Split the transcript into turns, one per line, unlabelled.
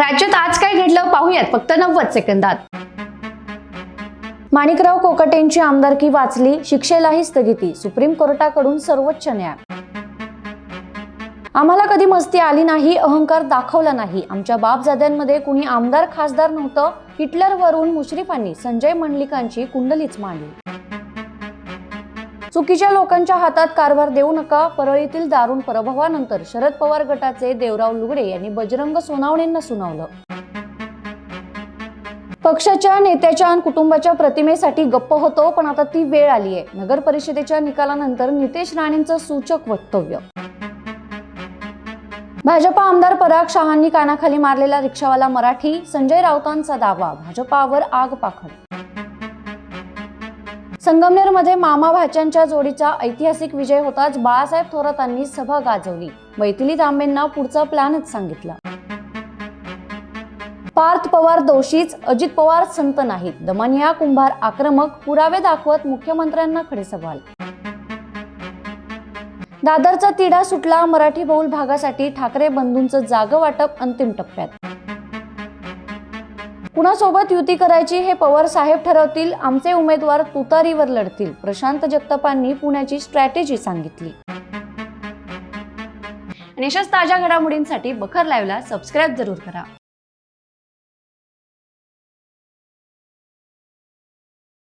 राज्यात आज काय घडलं पाहूयात फक्त नव्वद सेकंदात.
माणिकराव कोकाटेंची आमदारकी वाचली शिक्षेलाही स्थगिती सुप्रीम कोर्टाकडून सर्वोच्च न्याय. आम्हाला कधी मस्ती आली नाही अहंकार दाखवला नाही. आमच्या बापजाद्यांमध्ये कुणी आमदार खासदार नव्हतं. हिटलरवरून मुश्रीफांनी संजय मंडलिकांची कुंडलीच मांडली. चुकीच्या लोकांच्या हातात कारभार देऊ नका परळीतील दारुण पराभवानंतर शरद पवार गटाचे देवराव लुगडे यांनी बजरंग सोनावणेंना सुनावलं. पक्षाच्या नेत्याच्या आणि कुटुंबाच्या प्रतिमेसाठी गप्प होतो पण आता ती वेळ आली आहे नगर परिषदेच्या निकालानंतर नितेश राणेंचं सूचक वक्तव्य. भाजपा आमदार पराग शहांनी कानाखाली मारलेला रिक्षावाला मराठी संजय राऊतांचा दावा भाजपावर आग पाखड संगमनेरमध्ये मामा भाच्यांच्या जोडीचा ऐतिहासिक विजय होताच बाळासाहेब थोरातांनी सभा गाजवली. मैथिली तांबेंना पुढचा प्लॅनच सांगितला. पार्थ पवार दोषीच अजित पवार संत नाहीत. दमानिया कुंभार आक्रमक पुरावे दाखवत मुख्यमंत्र्यांना खडे सवाल. दादरचा तिढा सुटला मराठी बहुल भागासाठी ठाकरे बंधूंचं जाग वाटप अंतिम टप्प्यात. कुणासोबत युती करायची हे पवार साहेब ठरवतील आमचे उमेदवार तुतारीवर लढतील प्रशांत जगतापांनी पुण्याची स्ट्रॅटेजी सांगितली.
आणि अशाच ताज्या घडामोडींसाठी बखर लाईव्हला सबस्क्राईब जरूर करा.